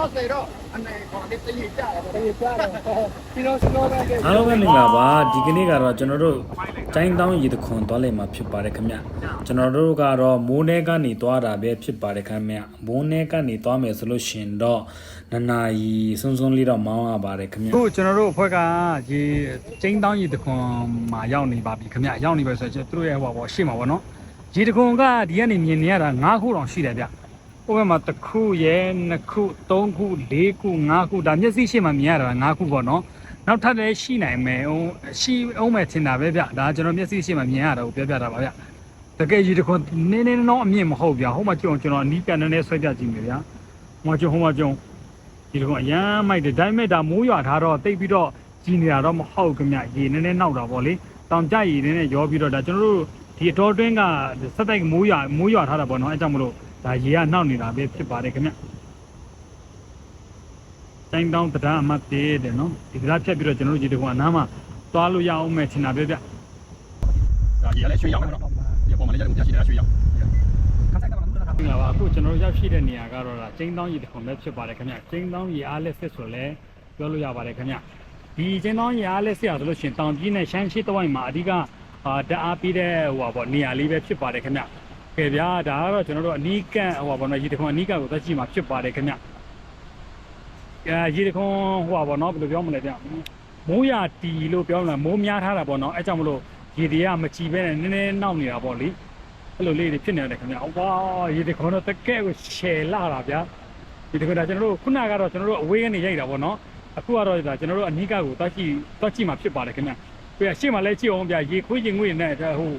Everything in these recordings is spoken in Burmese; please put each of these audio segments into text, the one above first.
လောဆယ်တော့အနေခေါ်လေးတည်ကြတယ်တကယ်ကြားတယ်ဒီလိုစလို့ပဲအားလုံးပဲမင်္ဂလာပါဒီကနေ့ကတော့ကျွန်တော်တို့တိုင်းတောင်းရေတခွန်သွားလိမ့်မှာဖြစ်ပါတယ်ခင်ဗျကျွန်တော်တို့ကတော့မိုးထဲကနေသွားတာပဲဖြစ်ပါတယ်ခင်ဗျမိုးထဲကနေသွားမယ်ဆိုလို့ရှင်တော့နနာရီစွန်းစွန်းလေးတော့မောင်းရပါတယ်ခင်ဗျအခုကျွန်တော်တို့အဖွဲ့ကဒီကျင်းတောင်းရေတခွန်မှာရောက်နေပါပြီခင်ဗျရောက်နေပဲဆိုတော့သူတို့ရဲ့ဟိုပါရှေ့မှာပေါ့နော်ရေတခွန်ကဒီကနေမြင်နေရတာ၅ခုတောင်ရှိတယ်ဗျ ဟိုဘက်မှာတစ်ခုရဲ့နှစ်ခုသုံးခုလေးခုငါးခုဒါမျက်စိရှေ့မှာမြင်ရတာ၅ခုပေါ့နော်နောက်ထပ်လည်းရှိနိုင်မယ်ဟိုရှိအောင်မယ်ထင်တာပဲဗျဒါကျွန်တော်မျက်စိရှိမှမြင်ရတာကိုပြောပြတာပါဗျတကယ်ကြီးတခွန်းနင်းနင်းတော့အမြင့်မဟုတ်ဗျဟိုမှာကြုံကျွန်တော်အနီးကနည်းနည်းဆွဲပြကြည့်မယ်ဗျဟိုမှာကြုံဟိုမှာကြုံဒီတခွန်းအရန်မိုက်တယ်ဒါပေမဲ့ဒါမိုးရွာထားတော့တိတ်ပြီးတော့ကြီးနေတာတော့မဟုတ်ခင်ဗျရေနည်းနည်းနောက်တာပေါ့လေတောင်ကြရေနည်းနည်းရောပြီးတော့ဒါကျွန်တော်တို့ဒီအတော်တွင်းကစက်တိုက်မိုးရွာမိုးရွာထားတာပေါ့နော်အဲကြောင့်မလို့ ဒါရေကနှောက်နေတာပဲဖြစ်ပါတယ်ခင်ဗျတိုင်းတောင်းတရားအမှတ်သေးတယ်နော်ဒီတရားဖြတ်ပြီးတော့ကျွန်တော်တို့ဒီတကောင်အနားမှာသွားလို့ရအောင်မယ်ထင်တာပဲဗျဒါကြီးလည်းရွှေရောင်းတော့ဒီပေါ်မှာလည်းကြာရှိတယ်ရွှေရောင်းဟုတ်လားပါအခုကျွန်တော်တို့ရောက်ရှိတဲ့နေရာကတော့ဒါကျင်းတောင်းရီတကောင်ပဲဖြစ်ပါတယ်ခင်ဗျကျင်းတောင်းရီအားလက်စစ်ဆိုလဲပြောလို့ရပါတယ်ခင်ဗျဒီကျင်းတောင်းရီအားလက်စစ်ရဆိုလို့ရှိရင်တောင်ကြီးနဲ့ရှမ်းရှိတဝိုက်မှာအဓိကအာတအားပြီးတဲ့ဟိုပါပေါ့နေရာလေးပဲဖြစ်ပါတယ်ခင်ဗျ ကဲဗျာဒါကတော့ကျွန်တော်တို့အနီးကန့်ဟိုပါပေါ့နော်ရီတကောင်အနီးကန့်ကိုသက်ကြည့်မှာဖြစ်ပါတယ်ခင်ဗျအဲရီတကောင်ဟိုပါပေါ့နော်ဘယ်လိုပြောမလဲဗျမိုးရတီလို့ပြောမလားမိုးများထားတာပေါ့နော်အဲကြောင့်မလို့ရေတွေကမကြည်ပဲနဲ့နည်းနည်းနောက်နေတာပေါ့လေအဲ့လိုလေးတွေဖြစ်နေတယ်ခင်ဗျာဝါရေတွေခေါတော့တကဲကိုရှယ်လာတာဗျာဒီတကယ်ဒါကျွန်တော်တို့ခုနကတော့ကျွန်တော်တို့အဝေးကနေရိုက်တာပေါ့နော်အခုကတော့ဒါကျွန်တော်တို့အနီးကကိုတွားကြည့်တွားကြည့်မှဖြစ်ပါတယ်ခင်ဗျာပြရှေ့မှာလည်းကြည့်အောင်ဗျာရေခွေးရင်ငွေနဲ့ဟို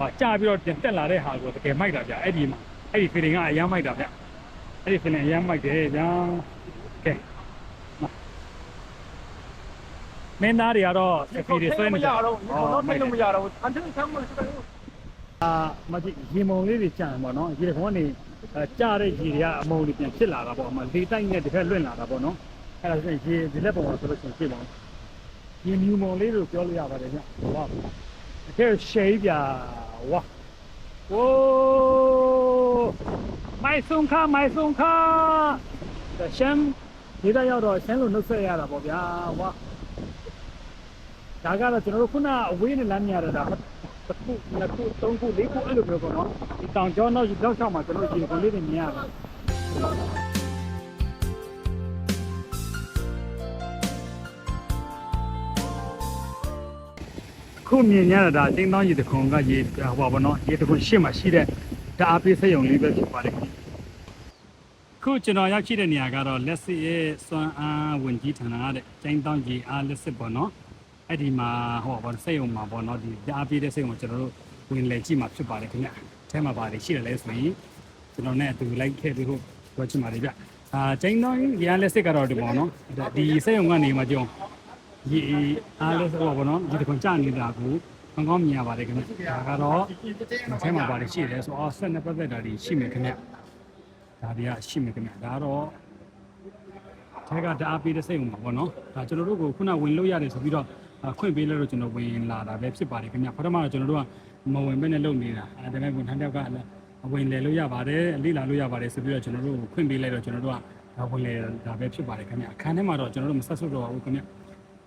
ဟာကြာပြီးတော့တင်တက်လာတဲ့ဟာကိုတကယ်မိုက်တာဗျာအဲ့ဒီမှာအဲ့ဒီ feeling ကအရမ်းမိုက်တာဗျာအဲ့ဒီ feeling အရမ်းမိုက်တယ်ဗျာကဲမင်းသားတွေကတော့စပီတွေဆွဲနေကြတော့တော့ထိလို့မရတော့အန်တန်ဆမ်းမစတယ်အာမကြည့်ရေမုံလေးတွေကြာတယ်ပေါ့နော်ရေတခွန်းနေအဲကြာတဲ့ရေတွေကအမုံတွေပြန်ဖြစ်လာတာပေါ့အမလေတိုက်နဲ့တစ်ခါလွင့်လာတာပေါ့နော်အဲ့ဒါဆိုရင်ရေဒီလက်ပုံမှာဆိုလို့ရှိရင်ဖြစ်ပါဘူးရေမြူမုံလေးလို့ပြောလို့ရပါတယ်ဗျဝါအကျရှေးပြဝါ ဝိုးမိုင်ဆုံခါမိုင်ဆုံခါရှမ်းဒီတော့ရောက်တော့ရှမ်းလို့နှုတ်ဆက်ရတာပေါ့ဗျာဝါဒါကတော့ကျွန်တော်တို့ခုနအဝေးနဲ့လမ်းမြရတာဒါတစ်ခုနှစ်ခုသုံးခုလေးခုအဲ့လိုမျိုးပေါ့နော်ဒီတောင်ကျောင်းတော့ဒီတော့ချော ခုမြင်ရတာဒါတင်းတောင်းရေတခွန်ကရေဟိုပါဘောနော်ရေတခွန်ရှေ့မှာရှိတဲ့ဓာတ်အပိစက်ရုံလေးပဲဖြစ်ပါတယ်ခုကျွန်တော်ရောက်ရှိတဲ့နေရာကတော့လက်စစ်ရဲ့စွမ်းအားဝင်ကြီးဌာနတဲ့ကျင်းတောင်းရေအားလက်စစ်ပေါ့နော်အဲ့ဒီမှာဟောဗောစိတ်ုံမှာဗောနော်ဒီအားပြည့်တဲ့စိတ်ုံကိုကျွန်တော်တို့ဝင်လေကြည့်မှာဖြစ်ပါတယ်ခင်ဗျအဲမှာပါတယ်ရှိတယ်လဲဆိုရင်ကျွန်တော်နဲ့အတူလိုက်ခဲ့ပြီးဖို့ပြောချင်ပါတယ်ဗျအာကျင်းတော့ရန်လက်စစ်ကတော့ဒီပေါ့နော်ဒီစိတ်ုံကနေမှကြုံ ဒီအားလက်စစ်ဟောဗောနော်ဒီတခွန်ကြနေတာကိုကောင်းကောင်းမြင်ရပါတယ်ခင်ဗျဒါကတော့အဲမှာပါတယ်ရှိတယ်ဆိုတော့ဆက်နေပတ်သက်တာဒီရှိမယ်ခင်ဗျဒါတွေကရှိမယ်ခင်ဗျဒါကတော့ထဲကတအားပေးတဲ့စိတ်ဝင်ပါဘောနော်ဒါကျွန်တော်တို့ကိုခုနဝင်လို့ရတယ်ဆိုပြီးတော့အာခွင့်ပေးလို့ကျွန်တော်ဝင်လာတာပဲဖြစ်ပါတယ်ခင်ဗျပထမတော့ကျွန်တော်တို့ကမဝင်ဘဲနဲ့လုပ်နေတာအဲဒါပေမဲ့ဝန်ထမ်းတယောက်ကလည်းဝင်လေလို့ရပါတယ်လေ့လာလို့ရပါတယ်ဆိုပြီးတော့ကျွန်တော်တို့ကိုခွင့်ပေးလိုက်တော့ကျွန်တော်တို့ကဒါဝင်လေဒါပဲဖြစ်ပါတယ်ခင်ဗျအခန်းထဲမှာတော့ကျွန်တော်တို့မဆက်ဆွတ်တော့ဘူးခင်ဗျအ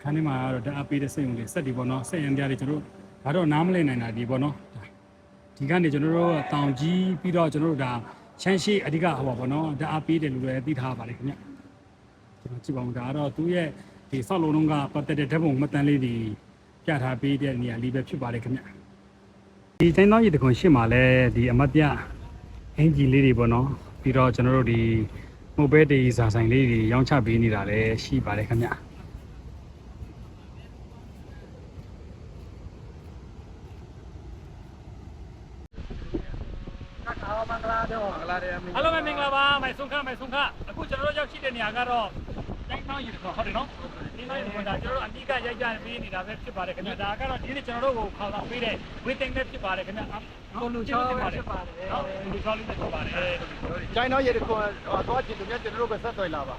ခန်းထဲမှာတော့တအားပေးတဲ့စိတ်ဝင်လေးစက်ဒီပေါ့နော်စက်ရန်ပြားတွေကျွန်တော်တို့ဒါတော့နားမလည်နိုင်တာဒီပေါ့နော်ဒီကနေကျွန်တော်တို့တောင်ကြီးပြီးတော့ကျွန်တော်တို့ဒါချမ်းရှိအဓိကဟောပါပေါ့နော်တအားပေးတယ်လို့လည်းသိထားပါတယ်ခင်ဗျကျွန်တော်ကြည့်ပါဦးဒါကတော့သူ့ရဲ့ဒီဆောက်လုံးလုံးကပတ်သက်တဲ့ဓာတ်ပုံမှတ်တမ်းလေးတွေပြထားပေးတဲ့နေရာလေးပဲဖြစ်ပါတယ်ခင်ဗျဒီတိုင်းသားရည်တခွန်ရှင်းမှာလဲဒီအမတ်ပြအင်ဂျီလေးတွေပေါ့နော်ပြီးတော့ကျွန်တော်တို့ဒီမိုဘဲတေးစာဆိုင်လေးတွေရောင်းချပေးနေတာလည်းရှိပါတယ်ခင်ဗျ မင်္ဂလာတော့မင်္ဂလာတရားမင်္ဂလာအားလုံးပဲမင်္ဂလာပါမိုင်ဆုံခမိုင်ဆုံခအခုကျွန်တော်တို့ရောက်ရှိတဲ့နေရာကတော့တိုင်းတောင်းရေတော်ဟုတ်တယ်နော်ဒီနေ့ကျွန်တော်တို့အမိကရိုက်ကြပေးနေတာပဲဖြစ်ပါတယ်ခင်ဗျာဒါကတော့ဒီနေ့ကျွန်တော်တို့ကိုခေါ်လာပေးတဲ့ဝေတင်နဲ့ဖြစ်ပါတယ်ခင်ဗျာကိုလူချောပဲဖြစ်ပါတယ်နော်လူချောလေးဖြစ်ပါတယ်တိုင်းတောင်းရေတော်သွားကြည့်လို့ကျွန်တော်တို့ပဲဆက်သွယ်လာပါ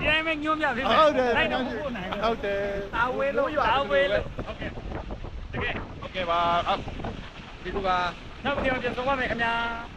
ဒီအိမ်မညွှန်းပြပြီဟုတ်တယ်ဟုတ်တယ်အဝေးလို့အဝေးလို့ဟုတ်ကဲ့တကယ်ဟုတ်ကဲ့ပါဒီကူပါ န်ပြန်ဆုံးပါမယ်ခင်ဗျာ